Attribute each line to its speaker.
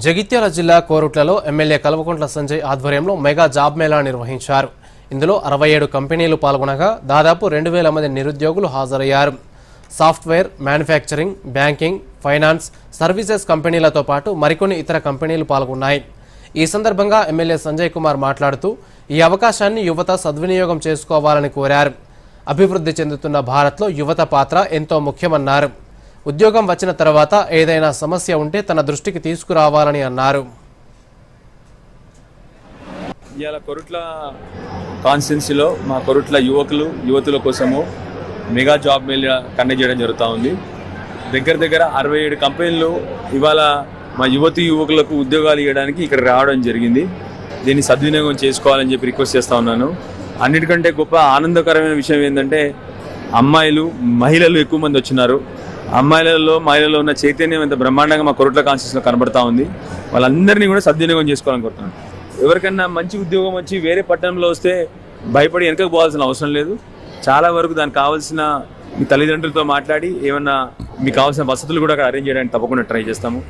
Speaker 1: జగిత్యాల జిల్లా కోరుట్లలో ఎమ్మెల్యే కల్వకుంట్ల సంజయ్ ఆధ్వర్యంలో mega job Mela నిర్వహించారు. ఇందులో అరవై ఏడు కంపెనీలు పాల్గొనగా దాదాపు రెండు వేల మంది నిరుద్యోగులు హాజరయ్యారు. Software manufacturing banking finance services కంపెనీలతో పాటు మరికొన్ని ఇతర కంపెనీలు పాల్గొన్నాయి. ఈ సందర్భంగా ఎమ్మెల్యే సంజయ్ కుమార్ మాట్లాడుతూ ఈ అవకాశాన్ని యువత సద్వినియోగం చేసుకోవాలని కోరారు. అభివృద్ధి చెందుతున్న భారత్లో యువత పాత్ర ఎంతో ముఖ్యమన్నారు. ఉద్యోగం వచ్చిన తర్వాత ఏదైనా సమస్య ఉంటే తన దృష్టికి తీసుకురావాలని అన్నారు.
Speaker 2: ఇవాళ కొరుట్ల కాన్స్టిట్యున్సీలో మా కొరుట్ల యువకులు యువతుల కోసము మెగా జాబ్ మేల్ కండక్ట్ చేయడం జరుగుతూ ఉంది. దగ్గర దగ్గర అరవై ఏడు కంపెనీలు ఇవాళ మా యువతి యువకులకు ఉద్యోగాలు ఇవ్వడానికి ఇక్కడ రావడం జరిగింది. దీన్ని సద్వినియోగం చేసుకోవాలని చెప్పి రిక్వెస్ట్ చేస్తూ ఉన్నాను. అన్నిటికంటే గొప్ప ఆనందకరమైన విషయం ఏంటంటే అమ్మాయిలు మహిళలు ఎక్కువ మంది వచ్చినారు. అమ్మాయిలలో మహిళల్లో ఉన్న చైతన్యం ఎంత బ్రహ్మాండంగా మా కొరట్ల కాన్షియస్లో కనబడతా ఉంది వాళ్ళందరినీ కూడా సద్వినియోగం చేసుకోవాలని కోరుతున్నాను. ఎవరికన్నా మంచి ఉద్యోగం వచ్చి వేరే పట్టణంలో వస్తే భయపడి వెనకకు పోవాల్సిన అవసరం లేదు. చాలా వరకు దానికి కావాల్సిన మీ తల్లిదండ్రులతో మాట్లాడి ఏమన్నా మీకు కావాల్సిన వసతులు కూడా అక్కడ అరేంజ్ చేయడానికి తప్పకుండా ట్రై చేస్తాము.